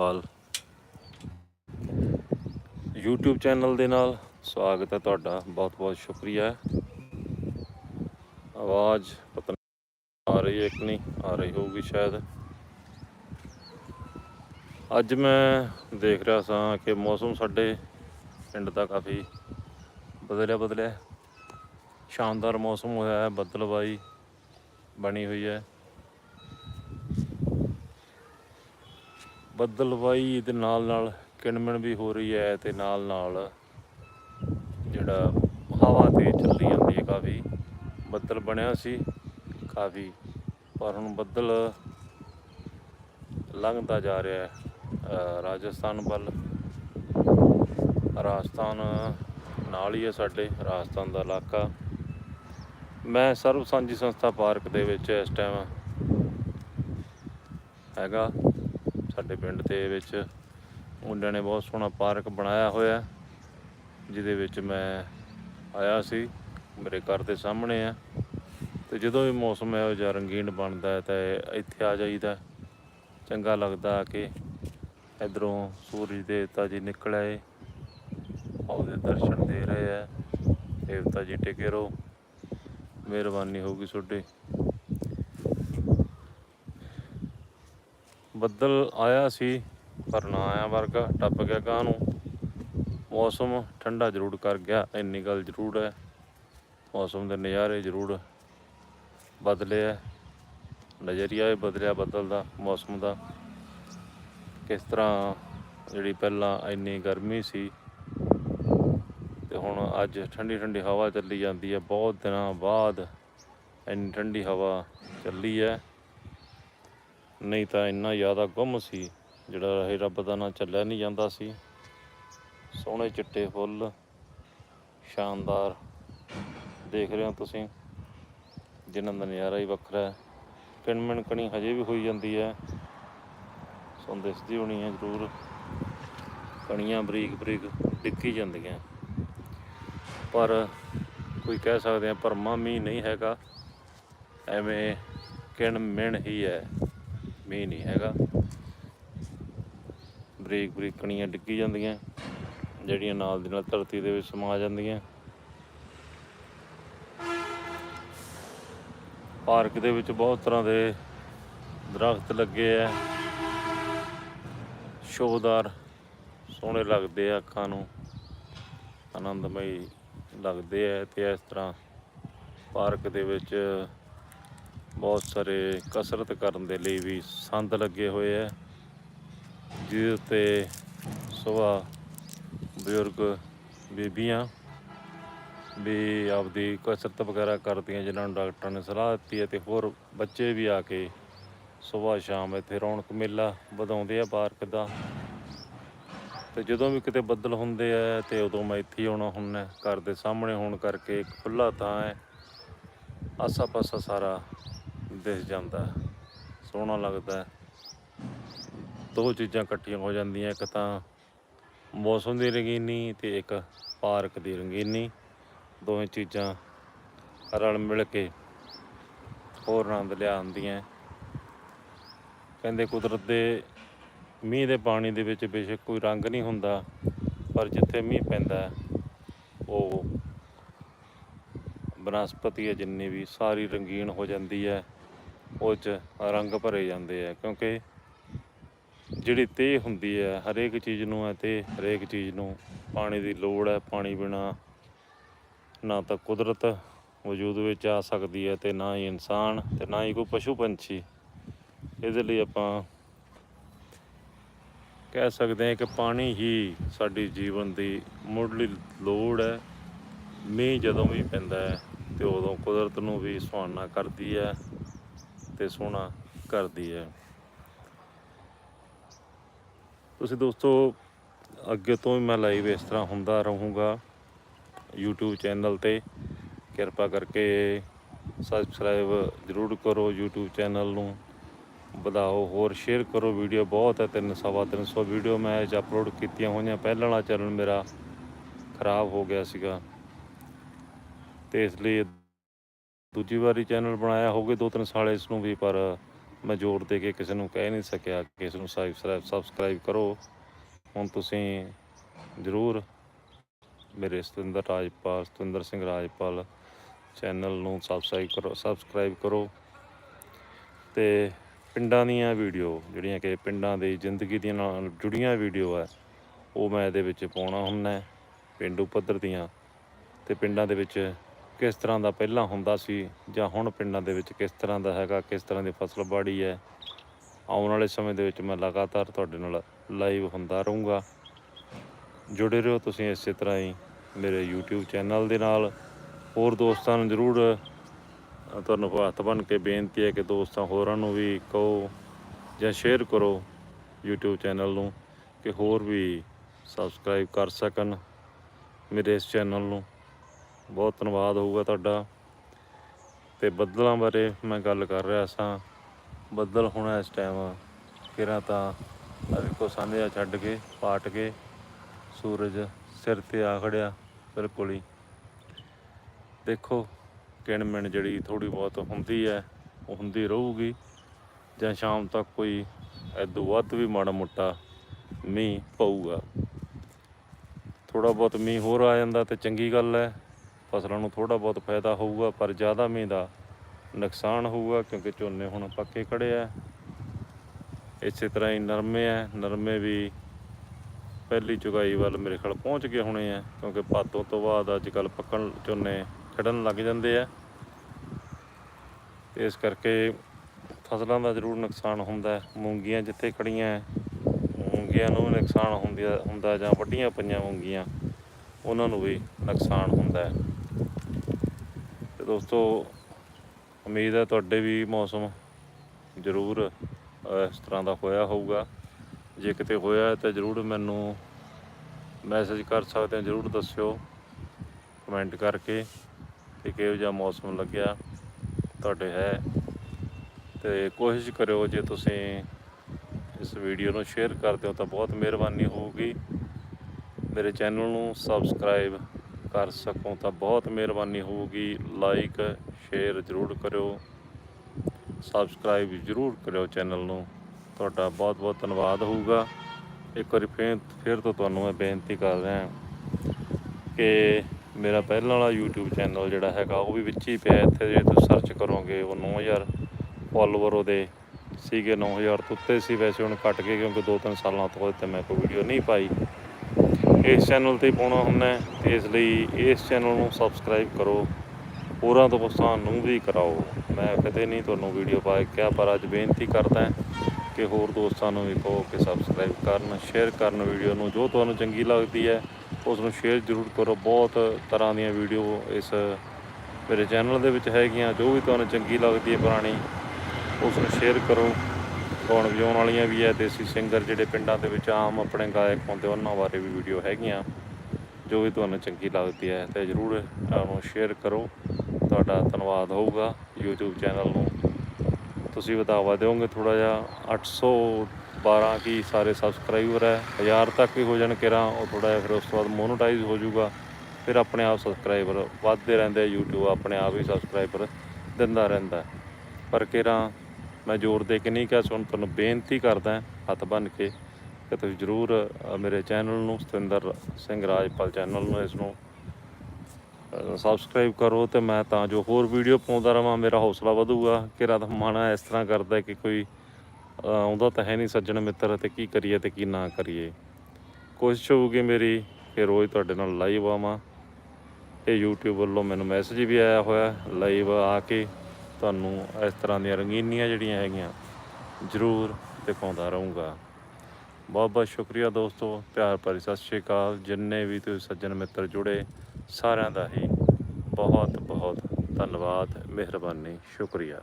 ਹਾਲ YouTube channel ਦੇ ਨਾਲ ਸਵਾਗਤ ਹੈ ਤੁਹਾਡਾ। ਬਹੁਤ ਬਹੁਤ ਸ਼ੁਕਰੀਆ। ਆਵਾਜ਼ ਪਤਾ ਨਹੀਂ ਆ ਰਹੀ ਹੈ ਕਿ ਨਹੀਂ? ਆ ਰਹੀ ਹੋਊਗੀ ਸ਼ਾਇਦ। ਅੱਜ ਮੈਂ ਦੇਖ ਰਿਹਾ ਸਾਂ ਕਿ ਮੌਸਮ ਸਾਡੇ ਪਿੰਡ ਦਾ ਕਾਫੀ ਬਦਲਿਆ ਬਦਲਿਆ ਸ਼ਾਨਦਾਰ ਮੌਸਮ ਹੋਇਆ ਹੈ ਬੱਦਲਵਾਈ ਬਣੀ ਹੋਈ ਹੈ। ਬੱਦਲਵਾਈ ਦੇ ਨਾਲ ਨਾਲ ਕਿਣਮਣ ਵੀ ਹੋ ਰਹੀ ਹੈ ਤੇ ਨਾਲ ਨਾਲ ਜਿਹੜਾ ਹਵਾ ਤੇ ਚੱਲੀ ਜਾਂਦੀ ਹੈ ਕਾਫੀ, ਬੱਦਲ ਬਣਿਆ ਸੀ ਕਾਫੀ, ਪਰ ਹੁਣ ਬੱਦਲ ਲੰਘਦਾ ਜਾ ਰਿਹਾ ਹੈ ਰਾਜਸਥਾਨ ਵੱਲ। ਰਾਜਸਥਾਨ ਨਾਲ ਹੀ ਹੈ ਸਾਡੇ, ਰਾਜਸਥਾਨ ਦਾ ਇਲਾਕਾ। ਮੈਂ ਸਰਬ ਸਾਂਝੀ ਸੰਸਥਾ ਪਾਰਕ ਦੇ ਵਿੱਚ ਇਸ ਟਾਈਮ ਹੈਗਾ। ਸਾਡੇ ਪਿੰਡ ਦੇ ਵਿੱਚ ਮੁੰਡਿਆਂ ਨੇ ਬਹੁਤ ਸੋਹਣਾ ਪਾਰਕ ਬਣਾਇਆ ਹੋਇਆ ਜਿਹਦੇ ਵਿੱਚ ਮੈਂ ਆਇਆ ਸੀ, ਮੇਰੇ ਘਰ ਦੇ ਸਾਹਮਣੇ ਆ ਤੇ ਜਦੋਂ ਵੀ ਮੌਸਮ ਇਹੋ ਜਿਹਾ ਰੰਗੀਨ ਬਣਦਾ ਹੈ, ਤਾਂ ਇੱਥੇ ਆ ਜਾਈਦਾ ਚੰਗਾ ਲੱਗਦਾ ਕਿ ਇਧਰੋਂ ਸੂਰਜ ਦੇਵਤਾ ਜੀ ਨਿਕਲ ਆਏ, ਉਹਦੇ ਦਰਸ਼ਨ ਦੇ ਰਹੇ ਆ ਦੇਵਤਾ ਜੀ ਟਿਕੇ ਰਹੋ, ਮਿਹਰਬਾਨੀ ਹੋਊਗੀ ਤੁਹਾਡੀ। ਬੱਦਲ ਆਇਆ ਸੀ, ਪਰ ਨਾ ਆਇਆ ਵਰਗਾ, ਟੱਪ ਗਿਆ ਗਾਂ ਨੂੰ। ਮੌਸਮ ਠੰਡਾ ਜ਼ਰੂਰ ਕਰ ਗਿਆ, ਇੰਨੀ ਗੱਲ ਜ਼ਰੂਰ ਹੈ। ਮੌਸਮ ਦੇ ਨਜ਼ਾਰੇ ਜ਼ਰੂਰ ਬਦਲੇ ਹੈ। ਨਜ਼ਰੀਆ ਵੀ ਬਦਲਿਆ ਬੱਦਲ ਦਾ, ਮੌਸਮ ਦਾ। ਕਿਸ ਤਰ੍ਹਾਂ ਜਿਹੜੀ ਪਹਿਲਾਂ ਇੰਨੀ ਗਰਮੀ ਸੀ, ਤੇ ਹੁਣ ਅੱਜ ਠੰਡੀ ਠੰਡੀ ਹਵਾ ਚੱਲੀ ਜਾਂਦੀ ਹੈ। ਬਹੁਤ ਦਿਨਾਂ ਬਾਅਦ ਇੰਨੀ ਠੰਡੀ ਹਵਾ ਚੱਲੀ ਹੈ। ਨਹੀਂ ਤਾਂ ਇੰਨਾ ਜ਼ਿਆਦਾ ਗੁੰਮ ਸੀ, ਜਿਹੜਾ ਰਹੇ ਰੱਬ ਦਾ ਨਾਂ ਚੱਲਿਆ ਨਹੀਂ ਜਾਂਦਾ ਸੀ। ਸੋਹਣੇ ਚਿੱਟੇ ਫੁੱਲ, ਸ਼ਾਨਦਾਰ। ਦੇਖ ਰਹੇ ਹੋ ਤੁਸੀਂ, ਜਿਨ੍ਹਾਂ ਦਾ ਨਜ਼ਾਰਾ ਹੀ ਵੱਖਰਾ ਹੈ। ਕਿਣਮਣ ਕਣੀ ਹਜੇ ਵੀ ਹੋਈ ਜਾਂਦੀ ਹੈ। ਸੁਣ ਦਿਸਦੀ ਹੋਣੀ ਹੈ ਜ਼ਰੂਰ, ਕਣੀਆਂ ਬਰੀਕ ਬਰੀਕ ਡਿੱਗੀ ਜਾਂਦੀਆਂ। ਪਰ ਕੋਈ ਕਹਿ ਸਕਦੇ ਆ ਭਰਮਾ ਮੀਂਹ ਨਹੀਂ ਹੈਗਾ। ਐਵੇਂ ਕਿਣ ਮਿਣ ਹੀ ਹੈ। ਮੀਂਹ ਨਹੀਂ ਹੈਗਾ। ਬਰੀਕ ਬਰੀਕ ਕਣੀਆਂ ਡਿੱਗੀ ਜਾਂਦੀਆਂ, ਜਿਹੜੀਆਂ ਨਾਲ ਦੀ ਨਾਲ ਧਰਤੀ ਦੇ ਵਿੱਚ ਸਮਾ ਜਾਂਦੀਆਂ। ਪਾਰਕ ਦੇ ਵਿੱਚ ਬਹੁਤ ਤਰ੍ਹਾਂ ਦੇ ਦਰਖਤ ਲੱਗੇ ਆ। ਸ਼ੋਭਦਾਰ ਸੋਹਣੇ ਲੱਗਦੇ ਆ ਅੱਖਾਂ ਨੂੰ। ਆਨੰਦਮਈ ਲੱਗਦੇ ਆ ਤੇ ਇਸ ਤਰ੍ਹਾਂ ਪਾਰਕ ਦੇ ਵਿੱਚ ਬਹੁਤ ਸਾਰੇ ਕਸਰਤ ਕਰਨ ਦੇ ਲਈ ਵੀ ਸੰਦ ਲੱਗੇ ਹੋਏ ਆ, ਜਿਹਦੇ ਉੱਤੇ ਸੁਬਾਹ ਬਜ਼ੁਰਗ ਬੀਬੀਆਂ ਵੀ ਆਪਦੀ ਕਸਰਤ ਵਗੈਰਾ ਕਰਦੀਆਂ, ਜਿਨ੍ਹਾਂ ਨੂੰ ਡਾਕਟਰਾਂ ਨੇ ਸਲਾਹ ਦਿੱਤੀ ਹੈ ਤੇ ਹੋਰ ਬੱਚੇ ਵੀ ਆ ਕੇ ਸੁਬਾਹ ਸ਼ਾਮ ਇੱਥੇ ਰੌਣਕ ਮੇਲਾ ਵਧਾਉਂਦੇ ਆ ਪਾਰਕ ਦਾ। ਤੇ ਜਦੋਂ ਵੀ ਕਿਤੇ ਬੱਦਲ ਹੁੰਦੇ ਆ ਤੇ ਉਦੋਂ ਮੈਂ ਇੱਥੇ ਹੀ ਆਉਣਾ ਹੁੰਦਾ, ਘਰ ਦੇ ਸਾਹਮਣੇ ਹੋਣ ਕਰਕੇ ਇੱਕ ਖੁੱਲਾ ਥਾਂ ਹੈ। ਆਸਾ ਪਾਸਾ ਸਾਰਾ ਦਿਸ ਜਾਂਦਾ। ਸੋਹਣਾ ਲੱਗਦਾ। ਦੋ ਚੀਜ਼ਾਂ ਇਕੱਠੀਆਂ ਹੋ ਜਾਂਦੀਆਂ। ਇੱਕ ਤਾਂ ਮੌਸਮ ਦੀ ਰੰਗੀਨੀ ਤੇ ਇੱਕ ਪਾਰਕ ਦੀ ਰੰਗੀਨੀ। ਦੋਵੇਂ ਚੀਜ਼ਾਂ ਰਲ ਮਿਲ ਕੇ ਹੋਰ ਆਨੰਦ ਲਿਆਉਂਦੀਆਂ। ਕਹਿੰਦੇ ਕੁਦਰਤ ਦੇ ਮੀਂਹ ਦੇ ਪਾਣੀ ਦੇ ਵਿੱਚ ਬੇਸ਼ੱਕ ਕੋਈ ਰੰਗ ਨਹੀਂ ਹੁੰਦਾ, ਪਰ ਜਿੱਥੇ ਮੀਂਹ ਪੈਂਦਾ, ਉਹ ਬਨਸਪਤੀ ਹੈ ਜਿੰਨੀ ਵੀ ਸਾਰੀ ਰੰਗੀਨ ਹੋ ਜਾਂਦੀ ਹੈ। ਉਹ 'ਚ ਰੰਗ ਭਰੇ ਜਾਂਦੇ ਆ, ਕਿਉਂਕਿ ਜਿਹੜੀ ਤੇਹ ਹੁੰਦੀ ਹੈ ਹਰੇਕ ਚੀਜ਼ ਨੂੰ ਹੈ ਤੇ ਹਰੇਕ ਚੀਜ਼ ਨੂੰ ਪਾਣੀ ਦੀ ਲੋੜ ਹੈ ਪਾਣੀ ਬਿਨਾ ਨਾ ਤਾਂ ਕੁਦਰਤ ਵਜੂਦ ਵਿੱਚ ਆ ਸਕਦੀ ਹੈ ਤੇ ਨਾ ਹੀ ਇਨਸਾਨ ਤੇ ਨਾ ਹੀ ਕੋਈ ਪਸ਼ੂ ਪੰਛੀ। ਇਹਦੇ ਲਈ ਆਪਾਂ ਕਹਿ ਸਕਦੇ ਹਾਂ ਕਿ ਪਾਣੀ ਹੀ ਸਾਡੀ ਜੀਵਨ ਦੀ ਮੁੱਢਲੀ ਲੋੜ ਹੈ। ਮੀਂਹ ਜਦੋਂ ਵੀ ਪੈਂਦਾ ਹੈ ਤੇ ਉਦੋਂ ਕੁਦਰਤ ਨੂੰ ਵੀ ਸੁਹਾਨਾ ਕਰਦੀ ਹੈ। ਤੇ ਸੋਹਣਾ ਕਰਦੀ ਹੈ। ਤੁਸੀਂ ਦੋਸਤੋ, ਅੱਗੇ ਤੋਂ ਵੀ ਮੈਂ ਲਾਈਵ ਇਸ ਤਰ੍ਹਾਂ ਹੁੰਦਾ ਰਹੂੰਗਾ YouTube ਚੈਨਲ ਤੇ। ਕਿਰਪਾ ਕਰਕੇ ਸਬਸਕ੍ਰਾਈਬ ਜ਼ਰੂਰ ਕਰੋ YouTube ਚੈਨਲ ਨੂੰ। ਵਧਾਓ, ਹੋਰ ਸ਼ੇਅਰ ਕਰੋ ਵੀਡੀਓ ਬਹੁਤ ਹੈ, ਤਿੰਨ ਸਵਾ ਤਿੰਨ ਸੌ ਵੀਡੀਓ ਮੈਂ ਇਹ 'ਚ ਅਪਲੋਡ ਕੀਤੀਆਂ ਹੋਈਆਂ। ਪਹਿਲਾਂ ਵਾਲਾ ਚੈਨਲ ਮੇਰਾ ਖਰਾਬ ਹੋ ਗਿਆ ਸੀਗਾ। ਤੇ ਇਸ ਲਈ ਦੂਜੀ ਵਾਰੀ ਚੈਨਲ ਬਣਾਇਆ ਹੋਗੇ ਦੋ ਤਿੰਨ ਸਾਲ ਇਸ ਨੂੰ ਵੀ, ਪਰ ਮੈਂ ਜ਼ੋਰ ਦੇ ਕੇ ਕਿਸੇ ਨੂੰ ਕਹਿ ਨਹੀਂ ਸਕਿਆ ਕਿ ਇਸ ਨੂੰ ਸਬਸਕ੍ਰਾਈਬ ਸਬਸਕ੍ਰਾਈਬ ਕਰੋ। ਹੁਣ ਤੁਸੀਂ ਜ਼ਰੂਰ ਮੇਰੇ ਸਤਿੰਦਰ ਰਾਜਪਾਲ, ਸਤਿੰਦਰ ਸਿੰਘ ਰਾਜਪਾਲ ਚੈਨਲ ਨੂੰ ਸਬਸਕ੍ਰਾਈਬ ਕਰੋ ਸਬਸਕ੍ਰਾਈਬ ਕਰੋ। ਤੇ ਪਿੰਡਾਂ ਦੀਆਂ ਵੀਡੀਓ, ਜਿਹੜੀਆਂ ਕਿ ਪਿੰਡਾਂ ਦੀ ਜ਼ਿੰਦਗੀ ਦੀਆਂ ਨਾਲ ਜੁੜੀਆਂ ਵੀਡੀਓ ਹੈ ਉਹ ਮੈਂ ਇਹਦੇ ਵਿੱਚ ਪਾਉਣਾ ਹੁੰਦਾ, ਪਿੰਡੂ ਪੱਧਰ ਦੀਆਂ। ਤੇ ਪਿੰਡਾਂ ਦੇ ਵਿੱਚ ਕਿਸ ਤਰ੍ਹਾਂ ਦਾ ਪਹਿਲਾਂ ਹੁੰਦਾ ਸੀ ਜਾਂ ਹੁਣ ਪਿੰਡਾਂ ਦੇ ਵਿੱਚ ਕਿਸ ਤਰ੍ਹਾਂ ਦਾ ਹੈਗਾ, ਕਿਸ ਤਰ੍ਹਾਂ ਦੀ ਫਸਲ ਬਾੜੀ ਹੈ, ਆਉਣ ਵਾਲੇ ਸਮੇਂ ਦੇ ਵਿੱਚ ਮੈਂ ਲਗਾਤਾਰ ਤੁਹਾਡੇ ਨਾਲ ਲਾਈਵ ਹੁੰਦਾ ਰਹੂੰਗਾ। ਜੁੜੇ ਰਹੋ ਤੁਸੀਂ ਇਸੇ ਤਰ੍ਹਾਂ ਹੀ ਮੇਰੇ YouTube ਚੈਨਲ ਦੇ ਨਾਲ। ਹੋਰ ਦੋਸਤਾਂ ਨੂੰ ਜ਼ਰੂਰ ਤੁਹਾਨੂੰ ਹੱਥ ਬਣ ਕੇ ਬੇਨਤੀ ਹੈ ਕਿ ਦੋਸਤਾਂ ਹੋਰਾਂ ਨੂੰ ਵੀ ਕਹੋ ਜਾਂ ਸ਼ੇਅਰ ਕਰੋ YouTube ਚੈਨਲ ਨੂੰ ਕਿ ਹੋਰ ਵੀ ਸਬਸਕ੍ਰਾਈਬ ਕਰ ਸਕਣ ਮੇਰੇ ਇਸ ਚੈਨਲ ਨੂੰ। ਬਹੁਤ ਧੰਨਵਾਦ ਹੋਊਗਾ ਤੁਹਾਡਾ। ਤੇ ਬੱਦਲਾਂ ਬਾਰੇ ਮੈਂ ਗੱਲ ਕਰ ਰਿਹਾ ਸਾਂ। ਬੱਦਲ ਹੁਣ ਇਸ ਟਾਈਮ ਕਿਰਾਂ ਤਾਂ ਆ ਵੇਖੋ ਸਾਂਝਾ ਛੱਡ ਕੇ, ਪਾਟ ਕੇ ਸੂਰਜ ਸਿਰ ਤੇ ਆ ਖੜਿਆ ਬਿਲਕੁਲ ਹੀ। ਦੇਖੋ, ਕਿਣ ਮਿਣ ਜਿਹੜੀ ਥੋੜੀ ਬਹੁਤ ਹੁੰਦੀ ਹੈ, ਉਹ ਹੁੰਦੀ ਰਹੂਗੀ। ਜਾਂ ਸ਼ਾਮ ਤੱਕ ਕੋਈ ਐਦੂ ਵੱਧ ਵੀ ਮਾੜਾ ਮੋਟਾ ਮੀਂਹ ਪਊਗਾ। ਥੋੜਾ ਬਹੁਤ ਮੀਂਹ ਹੋਰ ਆ ਜਾਂਦਾ ਤੇ ਚੰਗੀ ਗੱਲ ਹੈ। ਫਸਲਾਂ ਨੂੰ ਥੋੜਾ ਬਹੁਤ ਫਾਇਦਾ ਹੋਊਗਾ, ਪਰ ਜ਼ਿਆਦਾ ਮੀਂਹ ਦਾ ਨੁਕਸਾਨ ਹੋਊਗਾ, ਕਿਉਂਕਿ ਝੋਨੇ ਹੁਣ ਪੱਕੇ ਖੜੇ ਆ। ਇਸੇ ਤਰ੍ਹਾਂ ਹੀ ਨਰਮੇ ਆ। ਨਰਮੇ ਵੀ ਪਹਿਲੀ ਚੁਗਾਈ ਵੱਲ ਮੇਰੇ ਖਿਆਲ ਪਹੁੰਚ ਗਏ ਹੋਣੇ ਆ, ਕਿਉਂਕਿ ਪਾਤੋਂ ਤੋਂ ਬਾਅਦ ਅੱਜ ਕੱਲ ਪੱਕਣ ਝੋਨੇ ਖੜਨ ਲੱਗ ਜਾਂਦੇ ਆ। ਇਸ ਕਰਕੇ ਫਸਲਾਂ ਦਾ ਜ਼ਰੂਰ ਨੁਕਸਾਨ ਹੁੰਦਾ ਹੈ। ਮੂੰਗੀਆਂ ਜਿੱਥੇ ਖੜੀਆਂ ਮੂੰਗੀਆਂ ਨੂੰ ਵੀ ਨੁਕਸਾਨ ਹੁੰਦੀ ਹੁੰਦਾ ਜਾਂ ਵੱਡੀਆਂ ਪਈਆਂ ਮੂੰਗੀਆਂ, ਉਹਨਾਂ ਨੂੰ ਵੀ ਨੁਕਸਾਨ ਹੁੰਦਾ ਹੈ। ਦੋਸਤੋ, ਉਮੀਦ ਹੈ ਤੁਹਾਡੇ ਵੀ ਮੌਸਮ ਜ਼ਰੂਰ ਇਸ ਤਰ੍ਹਾਂ ਦਾ ਹੋਇਆ ਹੋਊਗਾ। ਜੇ ਕਿਤੇ ਹੋਇਆ ਤਾਂ ਜ਼ਰੂਰ ਮੈਨੂੰ ਮੈਸੇਜ ਕਰ ਸਕਦੇ ਹੋ, ਜ਼ਰੂਰ ਦੱਸਿਓ। ਕਮੈਂਟ ਕਰਕੇ ਕਿ ਕਿਹੋ ਜਿਹਾ ਮੌਸਮ ਲੱਗਿਆ, ਤੁਹਾਡੇ ਹੈ। ਤੇ ਕੋਸ਼ਿਸ਼ ਕਰਿਓ, ਜੇ ਤੁਸੀਂ ਇਸ ਵੀਡੀਓ ਨੂੰ ਸ਼ੇਅਰ ਕਰਦੇ ਹੋ ਤਾਂ ਬਹੁਤ ਮਿਹਰਬਾਨੀ ਹੋਊਗੀ। ਮੇਰੇ ਚੈਨਲ ਨੂੰ ਸਬਸਕ੍ਰਾਈਬ ਕਰ ਸਕੋ ਤਾਂ ਬਹੁਤ ਮਿਹਰਬਾਨੀ ਹੋਊਗੀ। ਲਾਈਕ ਸ਼ੇਅਰ ਜ਼ਰੂਰ ਕਰਿਓ। ਸਬਸਕ੍ਰਾਈਬ ਜ਼ਰੂਰ ਕਰਿਓ ਚੈਨਲ ਨੂੰ। ਤੁਹਾਡਾ ਬਹੁਤ ਬਹੁਤ ਧੰਨਵਾਦ ਹੋਊਗਾ। ਇੱਕ ਵਾਰੀ ਫੇਰ, ਫਿਰ ਤੋਂ ਤੁਹਾਨੂੰ ਮੈਂ ਬੇਨਤੀ ਕਰ ਰਿਹਾ ਕਿ ਮੇਰਾ ਪਹਿਲਾਂ ਵਾਲਾ YouTube ਚੈਨਲ ਜਿਹੜਾ ਹੈਗਾ, ਉਹ ਵੀ ਵਿੱਚ ਹੀ ਪਿਆ ਇੱਥੇ ਜੇ ਤੁਸੀਂ ਸਰਚ ਕਰੋਗੇ, ਉਹ 9000 ਫਾਲੋਵਰ ਉਹਦੇ ਸੀਗੇ। 9000 ਤੋਂ ਉੱਤੇ ਸੀ ਵੈਸੇ ਹੁਣ ਘਟ ਗਏ, ਕਿਉਂਕਿ 2-3 ਸਾਲਾਂ ਤੋਂ ਤੇ ਮੈਂ ਕੋਈ ਵੀਡੀਓ ਨਹੀਂ ਪਾਈ। ਇਸ ਚੈਨਲ ਤੇ ਪਾਉਣਾ ਹੁੰਦਾ ਹੈ ਤੇ ਇਸ ਲਈ ਇਸ ਚੈਨਲ ਨੂੰ ਸਬਸਕ੍ਰਾਈਬ ਕਰੋ। ਹੋਰਾਂ ਦੋਸਤਾਂ ਨੂੰ ਵੀ ਕਰਾਓ। ਮੈਂ ਕਦੇ ਨਹੀਂ ਤੁਹਾਨੂੰ ਵੀਡੀਓ ਪਾ ਕੇ ਕਿਹਾ ਪਰ ਅੱਜ ਬੇਨਤੀ ਕਰਦਾ ਕਿ ਹੋਰ ਦੋਸਤਾਂ ਨੂੰ ਵੀ ਕਹੋ ਕਿ ਸਬਸਕ੍ਰਾਈਬ ਕਰਨ ਸ਼ੇਅਰ ਕਰਨ ਵੀਡੀਓ ਨੂੰ। ਜੋ ਤੁਹਾਨੂੰ ਚੰਗੀ ਲੱਗਦੀ ਹੈ, ਉਸ ਨੂੰ ਸ਼ੇਅਰ ਜ਼ਰੂਰ ਕਰੋ। ਬਹੁਤ ਤਰ੍ਹਾਂ ਦੀਆਂ ਵੀਡੀਓ ਇਸ ਮੇਰੇ ਚੈਨਲ ਦੇ ਵਿੱਚ ਹੈਗੀਆਂ। ਜੋ ਵੀ ਤੁਹਾਨੂੰ ਚੰਗੀ ਲੱਗਦੀ ਹੈ ਪੁਰਾਣੀ, ਉਸ ਨੂੰ ਸ਼ੇਅਰ ਕਰੋ। ਗਾਉਣ ਵਜਾਉਣ ਵਾਲੀਆਂ ਵੀ ਹੈ, ਦੇਸੀ ਸਿੰਗਰ ਜਿਹੜੇ ਪਿੰਡਾਂ ਦੇ ਵਿੱਚ ਆਮ ਆਪਣੇ ਗਾਇਕ ਹੁੰਦੇ, ਉਹਨਾਂ ਬਾਰੇ ਵੀ ਵੀਡੀਓ ਹੈਗੀਆਂ। ਜੋ ਵੀ ਤੁਹਾਨੂੰ ਚੰਗੀ ਲੱਗਦੀ ਹੈ ਤੇ ਜਰੂਰ ਉਹਨੂੰ ਸ਼ੇਅਰ ਕਰੋ। ਤੁਹਾਡਾ ਧੰਨਵਾਦ ਹੋਊਗਾ YouTube ਚੈਨਲ ਨੂੰ। ਤੁਸੀਂ ਵਧਾਵਾ ਦਿਓਗੇ ਥੋੜਾ ਜਿਹਾ। 812 ਕੀ ਸਾਰੇ ਸਬਸਕ੍ਰਾਈਬਰ ਹੈ। 1000 ਤੱਕ ਵੀ ਹੋ ਜਾਣ ਕਿਰਾਂ, ਉਹ ਥੋੜਾ ਜਿਹਾ ਫਿਰ ਉਸ ਤੋਂ ਬਾਅਦ ਮੋਨੋਟਾਈਜ਼ ਹੋ ਜਾਊਗਾ। ਫਿਰ ਆਪਣੇ ਆਪ ਸਬਸਕ੍ਰਾਈਬਰ ਵੱਧਦੇ ਰਹਿੰਦੇ ਆ YouTube, ਆਪਣੇ ਆਪ ਹੀ ਸਬਸਕ੍ਰਾਈਬਰ ਦਿੰਦਾ ਰਹਿੰਦਾ। ਪਰ ਕਿਰਾਂ ਮੈਂ ਜ਼ੋਰ ਦੇ ਕੇ ਨਹੀਂ ਕਿਹਾ ਸੁਣ ਤੁਹਾਨੂੰ ਬੇਨਤੀ ਕਰਦਾ ਹੱਥ ਬੰਨ ਕੇ ਕਿ ਤੁਸੀਂ ਜ਼ਰੂਰ ਮੇਰੇ ਚੈਨਲ ਨੂੰ, ਸਤਿੰਦਰ ਸਿੰਘ ਰਾਜਪਾਲ ਚੈਨਲ ਨੂੰ ਇਸ ਨੂੰ ਸਬਸਕ੍ਰਾਈਬ ਕਰੋ ਤੇ ਮੈਂ ਤਾਂ ਜੋ ਹੋਰ ਵੀਡੀਓ ਪਾਉਂਦਾ ਰਵਾਂ, ਮੇਰਾ ਹੌਸਲਾ ਵਧੂਗਾ। ਕਿਰਾ ਤਾਂ ਮਨ ਇਸ ਤਰ੍ਹਾਂ ਕਰਦਾ ਕਿ ਕੋਈ ਆਉਂਦਾ ਤਾਂ ਹੈ ਨਹੀਂ ਸੱਜਣ ਮਿੱਤਰ ਤੇ ਕੀ ਕਰੀਏ ਤੇ ਕੀ ਨਾ ਕਰੀਏ। ਕੋਸ਼ਿਸ਼ ਹੋਊਗੀ ਮੇਰੀ ਕਿ ਰੋਜ਼ ਤੁਹਾਡੇ ਨਾਲ ਲਾਈਵ ਆਵਾਂ। ਇਹ YouTube ਵੱਲੋਂ ਮੈਨੂੰ ਮੈਸੇਜ ਵੀ ਆਇਆ ਹੋਇਆ ਲਾਈਵ ਆ ਕੇ ਤੁਹਾਨੂੰ ਇਸ ਤਰ੍ਹਾਂ ਦੀਆਂ ਰੰਗੀਨੀਆਂ ਜਿਹੜੀਆਂ ਹੈਗੀਆਂ, ਜ਼ਰੂਰ ਦਿਖਾਉਂਦਾ ਰਹੂੰਗਾ। ਬਹੁਤ ਬਹੁਤ ਸ਼ੁਕਰੀਆ ਦੋਸਤੋ, ਪਿਆਰ ਭਰੀ ਸਤਿ ਸ਼੍ਰੀ ਅਕਾਲ। ਜਿੰਨੇ ਵੀ ਤੁਸੀਂ ਸੱਜਣ ਮਿੱਤਰ ਜੁੜੇ, ਸਾਰਿਆਂ ਦਾ ਹੀ ਬਹੁਤ ਬਹੁਤ ਧੰਨਵਾਦ, ਮਿਹਰਬਾਨੀ, ਸ਼ੁਕਰੀਆ।